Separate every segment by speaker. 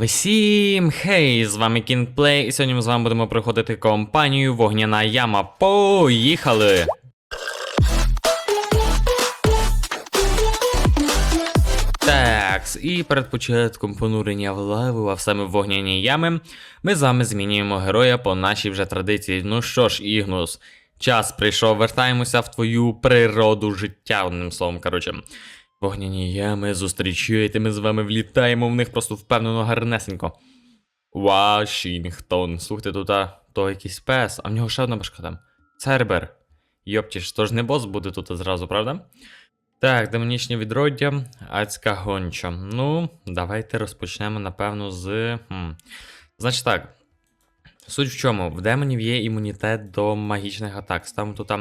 Speaker 1: Всім хей, з вами Кінгплей, і сьогодні ми з вами будемо проходити компанію Вогняна Яма. Поїхали! Такс, і перед початком понурення в лаву, а саме в вогняні ями, ми з вами змінюємо героя по нашій вже традиції. Ну що ж, Ігнус, час прийшов, вертаємося в твою природу життя, одним словом, коротше. Вогняні ями зустрічаєте, ми з вами влітаємо в них просто впевнено гарнесенько. Вашингтон. Слухайте, тут то якийсь пес, а в нього ще одна башка там. Цербер. Йоптіш, то ж не бос буде тут зразу, правда? Так, демонічні відроддя, адська гонча. Ну, давайте розпочнемо, напевно, з. Хм. Значить так. Суть в чому? В демонів є імунітет до магічних атак. Ставимо тут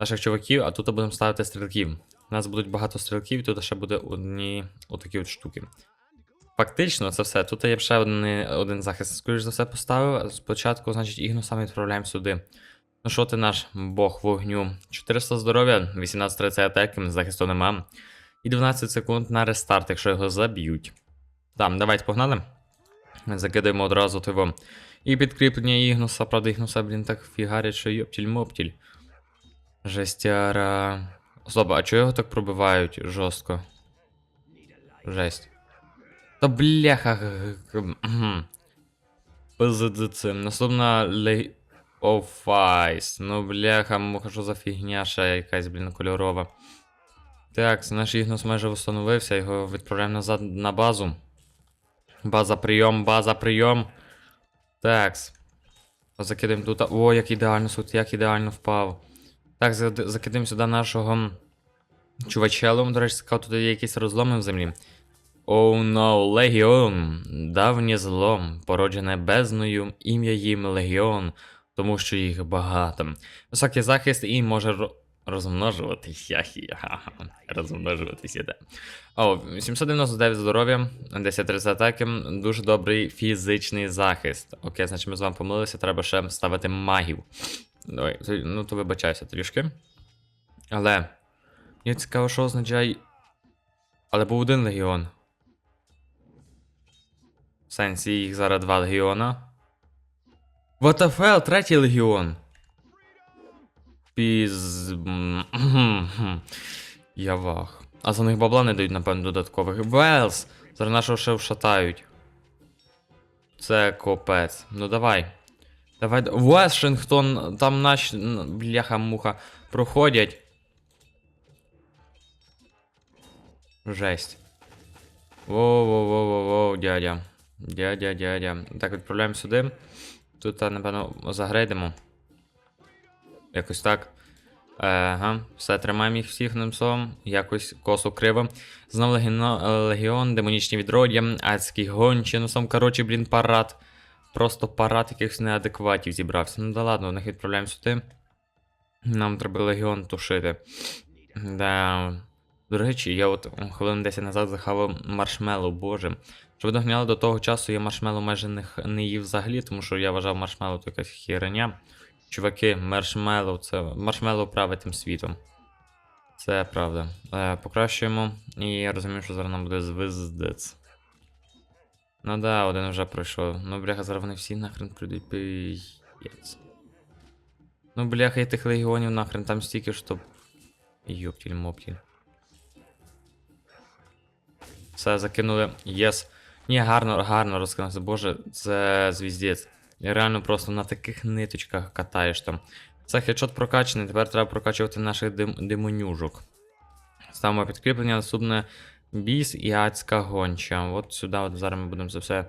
Speaker 1: наших чуваків, а тут будемо ставити стрілків. У нас будуть багато стрілків, тут ще буде одні отакі от штуки. Фактично, це все. Тут я б ще один, один захист, скоріш за все, поставив. Спочатку, значить, Ігну саме відправляємо сюди. Ну що ти наш бог вогню? 400 здоров'я, 18 30 атаки, захисту нема. І 12 секунд на рестарт, якщо його заб'ють. Там, давайте погнали. Закидаємо одразу тиво. І підкріплення Ігнуса, правда, Ігнуса, блін, так фігарять, що йоптіль-моптіль. Жестяра. Стоп, а чого його так пробивають жорстко? Жесть. Та бляха. ПЗДЦ. Наступна ле... Офайс. Ну, бляха, муха, що за фігня ще якась, блін, кольорова. Так, наш Ігнус майже встановився, його відправляємо назад на базу. База прийом, база прийом. Такс. Закидаємо тут. О, як ідеально суд, як ідеально впав. Так, за- закидаємо сюди нашого чувачелу. До речі, сказав, тут є якісь розломи в землі. Oh, no, Легіон, давнє зло, породжене бездною, ім'я їм Легіон, тому що їх багато. Високий захист і може ро- розмножуватися. Розмножуватися, да. О, 799 здоров'я, 10-30 атаки, дуже добрий фізичний захист. Окей, значить ми з вами помилилися, треба ще ставити магів. Давай, ну то вибачайся трішки. Але. Мені цікаво, що означає. Але був один легіон. В сенсі їх зараз два легіона. WTF, третій легіон. Піз. Я вах. А за них бабла не дають, напевно, додаткових. Велс! Зараз нашого ще вшатають. Це копець. Ну давай. Давай. Вашингтон, там наші. Бляха-муха. Проходять. Жесть. Воу-воу-воу-воу-воу, дядя. Дядя, дядя. Так, відправляємо сюди. Тут, напевно, загрейдимо. Якось так. Ага, все, тримаємо їх всіх ним словом. Якось косо криво. Знов легіно, легіон, демонічні відроддя, адський гончі, ну сам, коротше, блін, парад. Просто парад якихось неадекватів зібрався. Ну да ладно, одних відправляємо сюди. Нам треба легіон тушити. Да. До речі, я от хвилин 10 назад захавав маршмеллоу, боже. Щоб ви догняли, до того часу я маршмеллоу майже не, не їв взагалі, тому що я вважав маршмеллоу то якась херня. Чуваки, маршмеллоу, це маршмеллоу править тим світом. Це правда. Е, покращуємо, і я розумію, що зараз нам буде звиздець. Ну да, один вже пройшов. Ну, бляха, зараз вони всі нахрен прийдуть пиєць. Ну, бляха, і тих легіонів нахрен там стільки, що. Йоптіль моптіль. Все, закинули. Єс. Ні, гарно, гарно розкинувся. Боже, це звіздець. Реально просто на таких ниточках катаєш там. Це хедшот прокачаний, тепер треба прокачувати наших дем... демонюжок. Ставимо підкріплення, наступне біс і адська гонча. От сюди от зараз ми будемо це все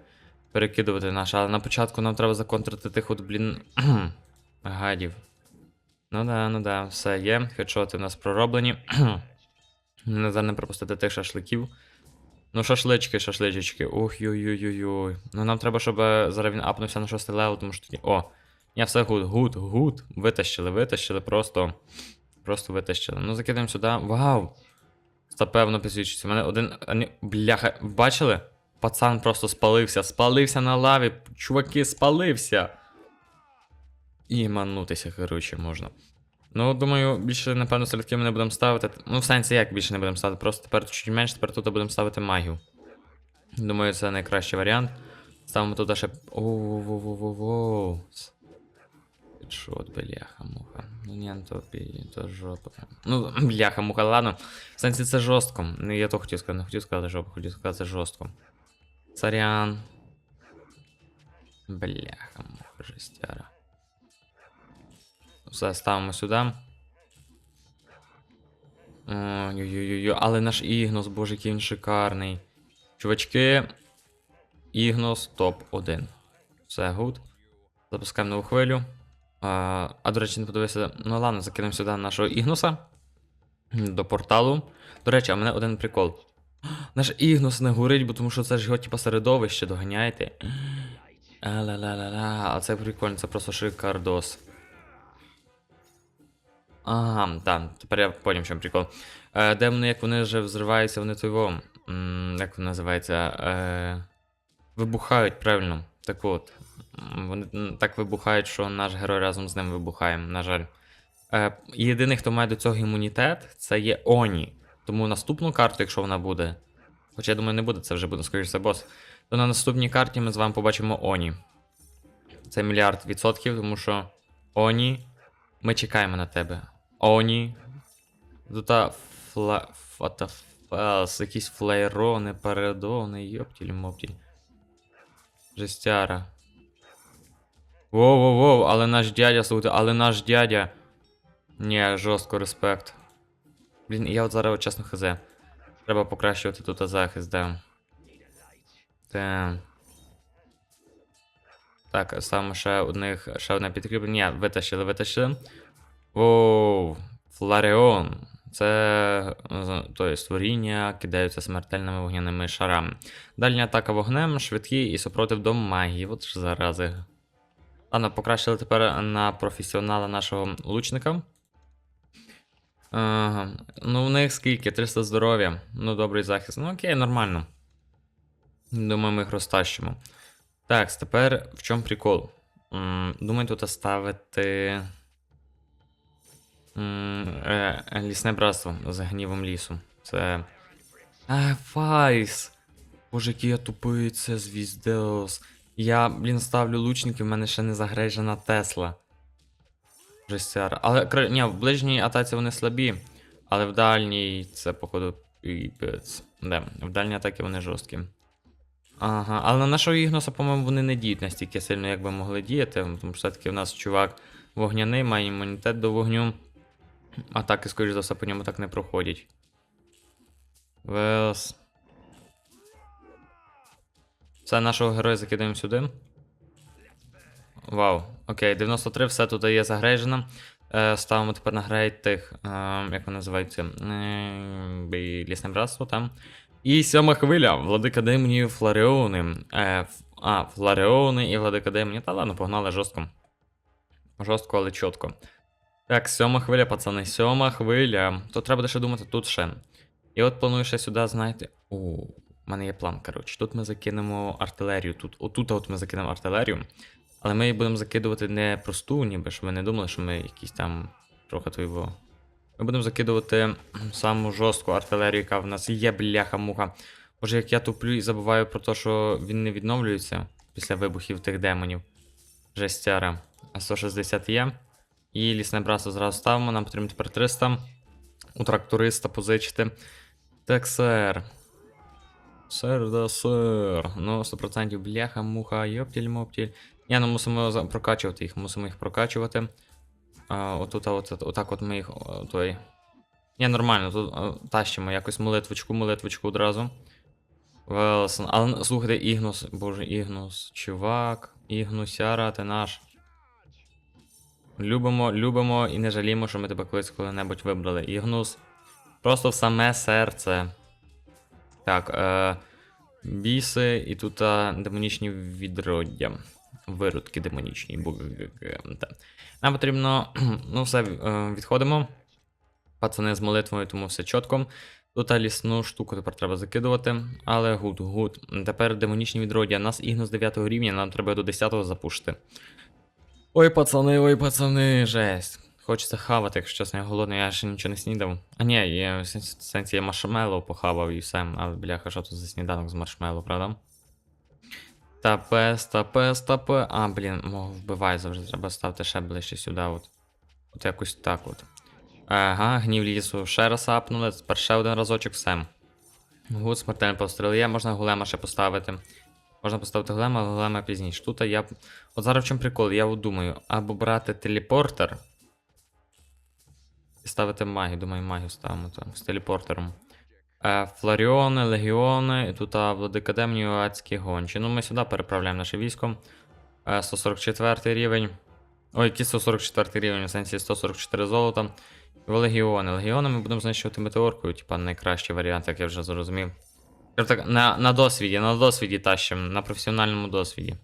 Speaker 1: перекидувати наше. Але на початку нам треба законтрити тих от, блін. гадів. Ну да, ну да, все є. Хедшоти у нас пророблені. Зараз не пропустити тих шашликів. Ну, шашлички, шашличечки. Ох, йой-йой-йой. Ну нам треба, щоб е, зараз він апнувся на шостий левел, тому що тоді. О! Я все гуд, гуд, гуд. Витащили, витащили, просто. Просто витащили. Ну, закидаємо сюди. Вау! Це певно підсвічується. У мене один. Бляха, бачили? Пацан просто спалився. Спалився на лаві. Чуваки, спалився. І манутися, коротше, можна. Ну, думаю, більше, напевно, стрілки ми не будемо ставити. Ну, в сенсі, як більше не будемо ставити. Просто тепер чуть менше, тепер тут будемо ставити магію. Думаю, це найкращий варіант. Ставимо туди ще. Оу-воу-воу-воу. Підшот, бляха-муха. Ну ні, ну то, то жопа. Ну, бляха-муха, ладно. В сенсі це жорстко. Ну, я то хотів сказати, не хотів сказати жопа, хотів сказати це жорстко. Сорян. Бляха-муха, жестяра. Все, ставимо сюди. Ой-ой-ой, але наш Ігнос, боже, який він шикарний. Чувачки, Ігнос топ-1. Все, гуд. Запускаємо нову хвилю. А, а до речі, не подивився. Ну ладно, закинемо сюди нашого Ігноса. До порталу. До речі, а мене один прикол. Наш Ігнос не горить, бо тому що це ж його типа середовище, доганяєте. Ла-ла-ла-ла, а це прикольно, це просто шикардос. Ага, так, тепер я поняв, в чому прикол. Е, де вони, як вони вже взриваються, вони того. Як воно називається? Е, вибухають, правильно. Так от. Вони так вибухають, що наш герой разом з ним вибухає, на жаль. Е, єдиний, хто має до цього імунітет, це є Оні. Тому наступну карту, якщо вона буде. Хоча я думаю, не буде, це вже буде, скоріш за бос. То на наступній карті ми з вами побачимо Оні. Це мільярд відсотків, тому що Оні. Ми чекаємо на тебе. Оні. Тут фла... фатафас, якісь флейрони, передони, йоптіль моптіль. Жестяра. Воу-воу-воу, але наш дядя, слухайте, але наш дядя. Ні, жорстко респект. Блін, я от зараз чесно хз. Треба покращувати тут захист, да. Те. Так, ставимо ще одних, ще одне підкріплення. Ні, витащили, витащили. Воу, Фларіон. Це е, то є створіння, кидаються смертельними вогняними шарами. Дальня атака вогнем, швидкі і супротив до магії. От ж зарази. Ладно, покращили тепер на професіонала нашого лучника. Ага. Ну, в них скільки? 300 здоров'я. Ну, добрий захист. Ну, окей, нормально. Думаю, ми їх розтащимо. Так, тепер в чому прикол? Думаю, тут ставити. Е, е, Лісне братство з гнівом лісу. Це. А, Файс! Боже, який я тупий, це звіздеос. Я, блін, ставлю лучників, в мене ще не загрежена Тесла. Жестяра. Але ні, в ближній атаці вони слабі, але в дальній це, походу. Да, в дальній атаці вони жорсткі. Ага, але на нашого Ігноса, по-моєму, вони не діють настільки сильно, як би могли діяти, тому що все-таки в нас чувак вогняний, має імунітет до вогню. Атаки, скоріш за все, по ньому так не проходять. Велс. Все, нашого героя закидаємо сюди. Вау, окей, 93, все тут є загрейжено. Е, ставимо тепер на грейд тих, е, як вони називаються, е, лісне братство там. І сьома хвиля, владика демонів Фларіони. А, Фларіони і владика демонів. Та ладно, погнали жорстко. Жорстко, але чітко. Так, сьома хвиля, пацани, сьома хвиля. То треба буде думати тут ще. І от планую ще сюди, знаєте. О, у мене є план, коротше. Тут ми закинемо артилерію. Тут, отут от ми закинемо артилерію. Але ми її будемо закидувати не просту, ніби щоб ви не думали, що ми якісь там трохи твоєго. Ми будемо закидувати саму жорстку артилерію, яка в нас є, бляха-муха. Боже, як я туплю і забуваю про те, що він не відновлюється після вибухів тих демонів. Жестяра. А 160 є. І лісне братство зразу ставимо. Нам потрібно тепер 300. У тракториста позичити. Так, сер. Сер, да, сер. Ну, 100% бляха, муха, йоптіль, моптіль. Ні, ну мусимо прокачувати їх, мусимо їх прокачувати. А, отут, от, от, отак от ми їх. той. Ні, нормально, тут тащимо якось молитвочку, молитвочку одразу. Велсон. Але слухайте, Ігнус, боже, Ігнус, чувак, Ігнусяра, ти наш. Любимо, любимо і не жалімо, що ми тебе колись коли-небудь вибрали. Ігнус. Просто в саме серце. Так, е, біси і тут а, демонічні відроддя. Виродки демонічні. Нам потрібно. Ну, все, е, відходимо. Пацани з молитвою, тому все чітко. Тут лісну штуку тепер треба закидувати. Але гуд, гуд. Тепер демонічні відроддя. Нас ігнус 9 рівня, нам треба до 10 запушити. Ой, пацани, ой, пацани, жесть. Хочеться хавати, якщо чесно, я голодний, я ще нічого не снідав. А ні, я в сенсі- я маршмеллоу похавав і все. Але бляха, що тут за сніданок з маршмеллоу, правда? Тапе, стапе, стапе. А, блін, мого вбивай завжди, треба ставити ще ближче сюди. От, от якось так от. Ага, гнів лісу. Ще раз апнули, тепер ще один разочок, все. Гуд, смертельний постріл є, можна голема ще поставити. Можна поставити голема, але голема пізніше. Тут я. От зараз в чому прикол, я думаю, або брати телепортер. І ставити магію. Думаю, магію ставимо там з телепортером. Е, Флоріони, легіони, і тут а, владика демнію, адські гончі. Ну, ми сюди переправляємо наше військо. Е, 144 рівень. Ой, який 144 рівень, в сенсі 144 золота. І легіони. Легіони ми будемо знищувати метеоркою, типа найкращий варіант, як я вже зрозумів. Так, на, на досвіді, на досвіді тащим, на професіональному досвіді.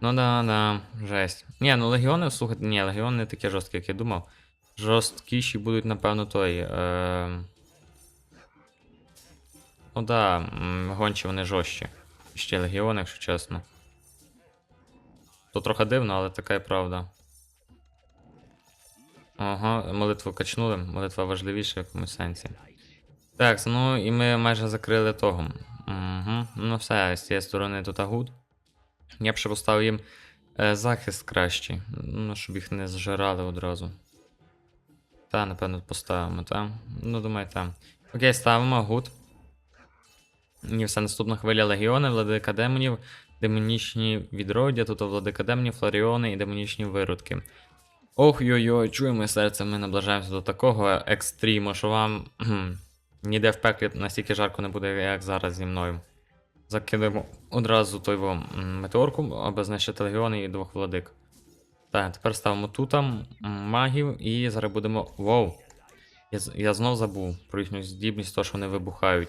Speaker 1: Ну да, да, жесть. Ні, ну легіони, слухайте, ні, легіони не такі жорсткі, як я думав. Жорсткіші будуть, напевно, той. Е... Ну да, гончі вони жорстчі. Ще легіони, якщо чесно. То трохи дивно, але така і правда. Ага, молитву качнули. Молитва важливіша в якомусь сенсі. Так, ну і ми майже закрили того. Угу. Ну все, з цієї сторони тут агуд. Я б ще поставив їм е, захист кращий. Ну, щоб їх не зжирали одразу. Та, напевно, поставимо, та? Ну, думаю, та. Окей, ставимо гуд. І все наступна хвиля легіони, владика демонів, демонічні відроддя, тут владика демонів, флоріони і демонічні виродки. Ох йой-йой, чуємо серце, ми наближаємося до такого екстриму, що вам ніде в пеклі настільки жарко не буде, як зараз зі мною. Закидаємо одразу той метеорку, аби знищити легіони і двох владик. Так, тепер ставимо тут магів і зараз будемо. Воу! Я, я знов забув про їхню здібність, то що вони вибухають.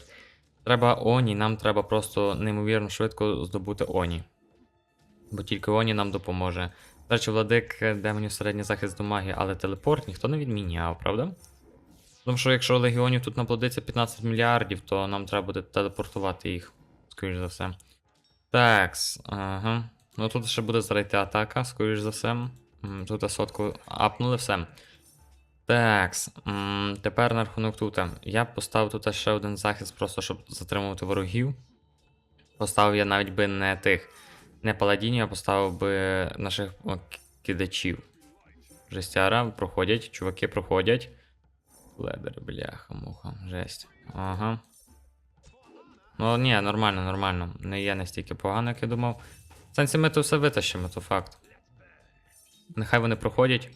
Speaker 1: Треба Оні, нам треба просто неймовірно швидко здобути Оні. Бо тільки Оні нам допоможе. До речі, владик е, демонів середній захист до магії, але телепорт ніхто не відміняв, правда? Тому що якщо легіонів тут наплодиться 15 мільярдів, то нам треба буде телепортувати їх, скоріш за все. Такс, ага. Ну тут ще буде зайти атака, скоріш за все. Тут сотку апнули все. Такс. Тепер на рахунок тут. Я поставив тут ще один захист, просто щоб затримувати ворогів. Поставив я навіть би не тих, не паладінів, а поставив би наших кидачів. Жестяра, проходять, чуваки проходять. Ледер, бляха, муха, жесть. Ага. Ну, ні, нормально, нормально. Не є настільки погано, як я думав. Сенсі ми то все витащимо, то факт. Нехай вони проходять.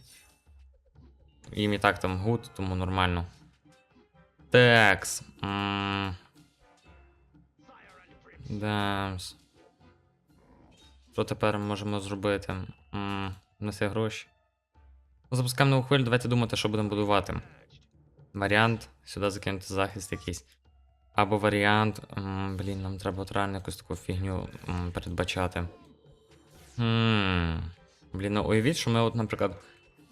Speaker 1: Їм і так там гуд, тому нормально. Текс. М. Дамс. Що тепер можемо зробити? М, У нас є гроші. Запускаємо нову хвилю, давайте думати, що будемо будувати. Варіант сюди закинути захист якийсь. Або варіант. Блін, нам треба от реально якусь таку фігню передбачати. Блін, ну уявіть, що ми, от, наприклад,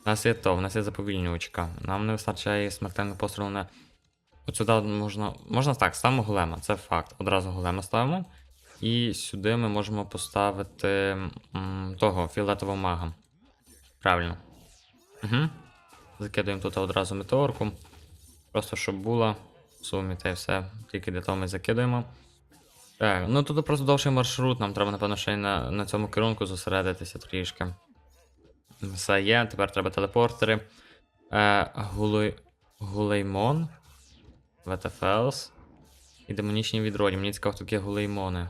Speaker 1: у нас є то, у нас є заповільнювачка. Нам не вистачає смертельного пострілу на. От сюди можна. Можна так, ставимо голема, це факт. Одразу голема ставимо. І сюди ми можемо поставити м, того фіолетового мага. Правильно. Угу. Закидуємо тут одразу метеорку. Просто щоб була. В сумі та й все. Тільки для того ми закидуємо. Так, ну тут просто довший маршрут, нам треба, напевно, ще й на, на цьому керунку зосередитися трішки. Все є, тепер треба телепортери. Е, Гулей... Гулеймон. Ветефелс. І демонічні відроді. Мені цікаво, такі гулеймони.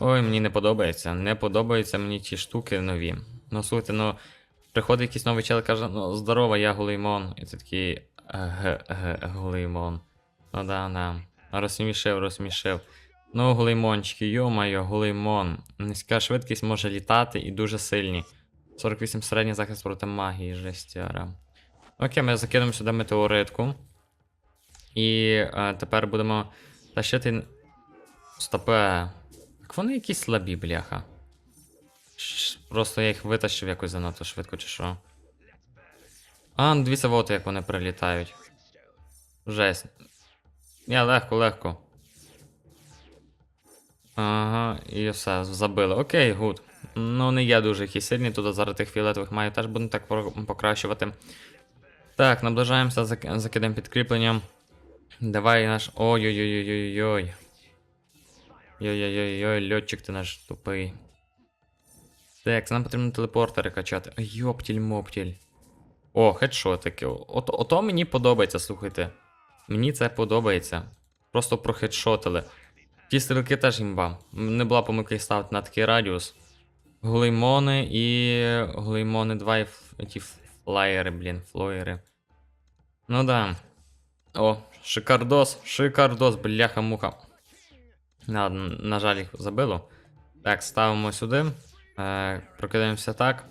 Speaker 1: Ой, мені не подобається. Не подобаються мені ті штуки нові. Ну, слухайте, ну. Приходить якийсь новий чел і каже, ну, здорово, я гулеймон. І ти такий. Г, г. Ну да, да. Розсмішив, розсмішив. Ну, гулеймончики, йо-майо, гулеймон. Низька швидкість може літати і дуже сильні. 48 середній захист проти магії, жестяра. Окей, ми закинемо сюди метеоритку. І е, тепер будемо тащити. Стопе. Так вони якісь слабі, бляха. Просто я їх витащив якось занадто швидко, чи що. А, ну дивіться, от як вони прилітають. Жесть. Я легко, легко. Ага, і все, забили. Окей, гуд. Ну, не є дуже якісь сильні, тут зараз тих фіолетових маю теж будемо так покращувати. Так, наближаємося, зак- закидаємо підкріпленням. Давай наш. Ой-ой-ой-ой-ой-ой. Йой-йой-йой, льотчик ти наш тупий. Так, нам потрібно телепортери качати. Ой, Йоптіль моптіль. О, хедшотики. Ото, ото мені подобається, слухайте. Мені це подобається. Просто прохедшотили. Ті стрілки теж імба. Не була помилки ставити на такий радіус. Глеймони і. Глеймони 2 і ті флаєри, блін, флоєри. Ну да. О, шикардос, шикардос, бляха-муха. На, на жаль, їх забило. Так, ставимо сюди. Е, прокидаємося так.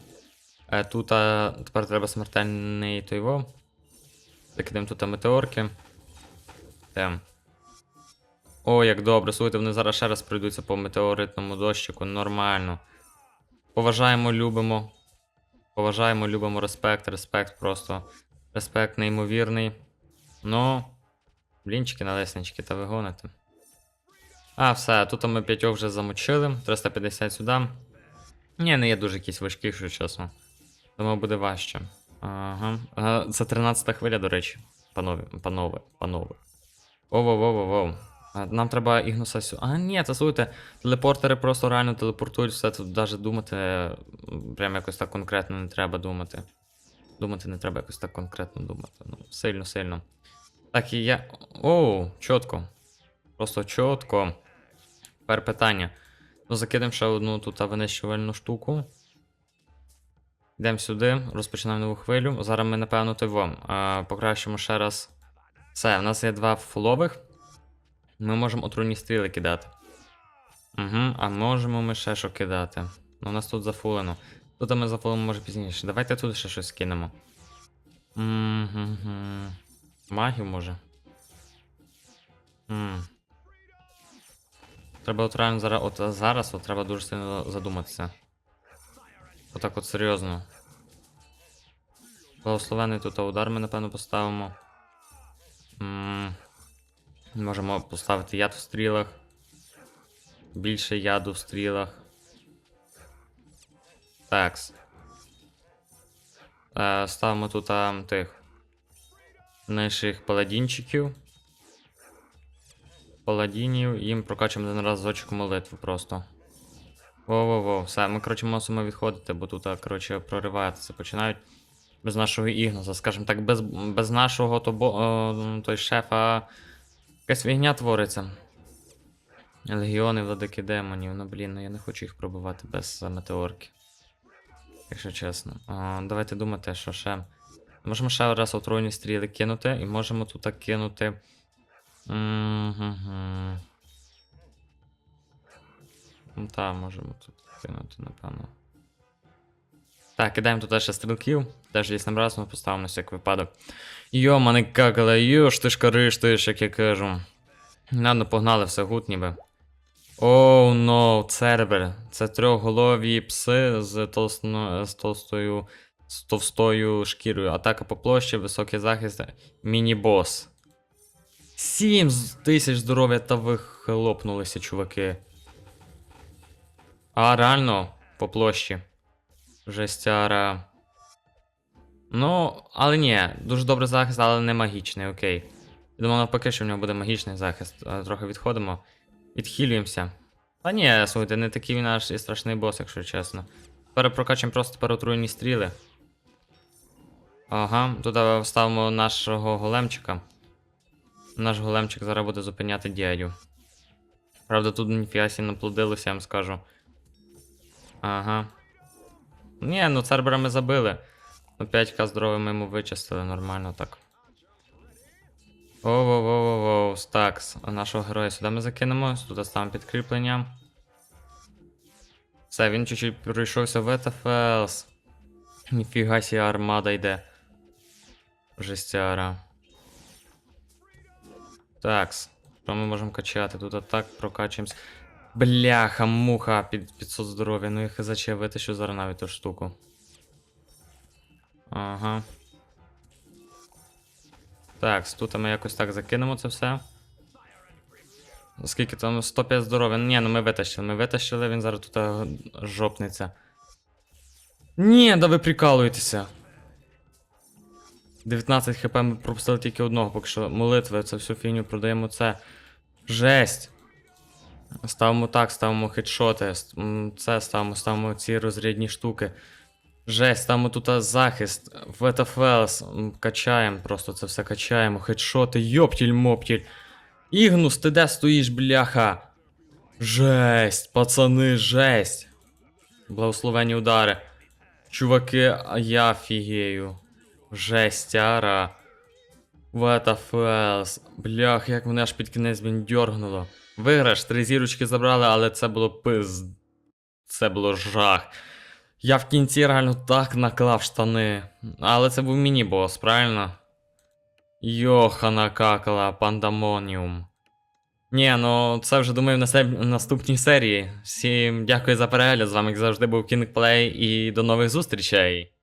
Speaker 1: Е, тут а, тепер треба смертельний тойво. Закидаємо тут метеорки. Тем. О, як добре. Слухайте, вони зараз ще раз пройдуться по метеоритному дощику. Нормально. Поважаємо, любимо. Поважаємо, любимо респект, респект просто. Респект неймовірний. Ну. Блінчики на леснички та ви гоните. А, все, тут ми п'ятьох вже замочили. 350 сюди. Ні, не є дуже якийсь важкий, якщо чесно. Думаю, буде важче. Ага. Це 13 хвиля, до речі. Панове, панове, панове. Воу-воу-воу-воу. Нам треба Ігнуса сю. А, ні, це слухайте, телепортери просто реально телепортують все, тут навіть думати. Прям якось так конкретно не треба думати. Думати не треба якось так конкретно думати. Ну, сильно, сильно. Так, і я. Оу, чітко. Просто чітко. Тепер питання. Ну, закидаємо ще одну тут винищувальну штуку. Йдемо сюди, розпочинаємо нову хвилю. Зараз ми, напевно. А, покращимо ще раз. Все, в нас є два фулових. Ми можемо отруйні стріли кидати. Угу, а можемо ми ще що кидати. Ну, у нас тут зафулено. Тут ми зафулимо може пізніше. Давайте тут ще щось кинемо. Магів може. М. Треба от зараз, от зараз от треба дуже сильно задуматися. Отак от серйозно. Благословений тут удар ми, напевно, поставимо. М, Можемо поставити яд в стрілах. Більше яду в стрілах. Такс. Е, ставимо тут тих наших паладінчиків. Паладінів, їм прокачуємо один раз зочок молитви просто. Во-во-во, все, ми, коротше, мусимо відходити, бо тут, коротше, прориватися починають. Без нашого Ігнуса, скажімо так, без, без нашого то, бо, о, той шефа якась фігня твориться. Легіони, владики демонів, ну блін, ну я не хочу їх пробивати без е, метеорки. Якщо чесно. А, давайте думати, що ще. Можемо ще раз отруйні стріли кинути, і можемо тут кинути. Мгм. Ну так, можемо тут кинути, напевно. Так, кидаємо туди ще стрілків. Теж лісним разом поставимо на всяк випадок. Йо, мене какала, йо, ж ти ж кариштиш, як я кажу. Ладно, погнали, все гуд ніби. Оу, oh, но, цербер. Це трьохголові пси з, толсно, з толстою. З товстою шкірою. Атака по площі, високий захист. Міні-бос. 7 тисяч здоров'я та ви хлопнулися, чуваки. А, реально, по площі. Жестяра. Ну, але ні, дуже добрий захист, але не магічний, окей. Я думав навпаки, що в нього буде магічний захист. Трохи відходимо. Відхилюємося. Та ні, слухайте, не такий він аж і страшний бос, якщо чесно. Тепер прокачуємо просто тепер отруйні стріли. Ага, туди ставимо нашого големчика. Наш големчик зараз буде зупиняти дядю. Правда, тут ніфіга сі наплодилося, я вам скажу. Ага. Ні, ну цербера ми забили. Ну 5к здоров'я ми йому вичистили нормально так. Воу-воу-воу-воу, стакс. Нашого героя сюди ми закинемо, тут ставимо підкріплення. Все, він чуть-чуть пройшовся в ЕТФЛС. Ніфіга сі армада йде. Жестяра. Такс. Що ми можемо качати? Тут атак прокачуємось. Бляха, муха, під 500 здоров'я. Ну я витащу зараз навіть ту штуку. Ага. Так, тут ми якось так закинемо це все. Скільки там 105 здоров'я. Ні, ну ми витащили. Ми витащили, він зараз тут е, жопниться. Ні, да ви прикалуєтеся. 19 хп ми пропустили тільки одного, поки що молитви, це всю фігню продаємо це. Жесть. Ставимо так, ставимо хедшоти, це ставимо, ставимо ці розрядні штуки. Жесть, ставимо тут захист, ВТФЛС, качаємо, просто це все качаємо, хедшоти, йоптіль моптіль. Ігнус, ти де стоїш, бляха? Жесть, пацани, жесть. Благословені удари. Чуваки, а я фігею. Жестяра. ВТФЛС. Блях, як мене аж під кінець блін дьоргнуло. Виграш, три зірочки забрали, але це було пиз. Це було жах. Я в кінці реально так наклав штани. Але це був міні-бос, правильно? Йохана какала, пандамоніум. Ні, ну це вже думаю в насеб- наступній серії. Всім дякую за перегляд. З вами як завжди був Плей і до нових зустрічей.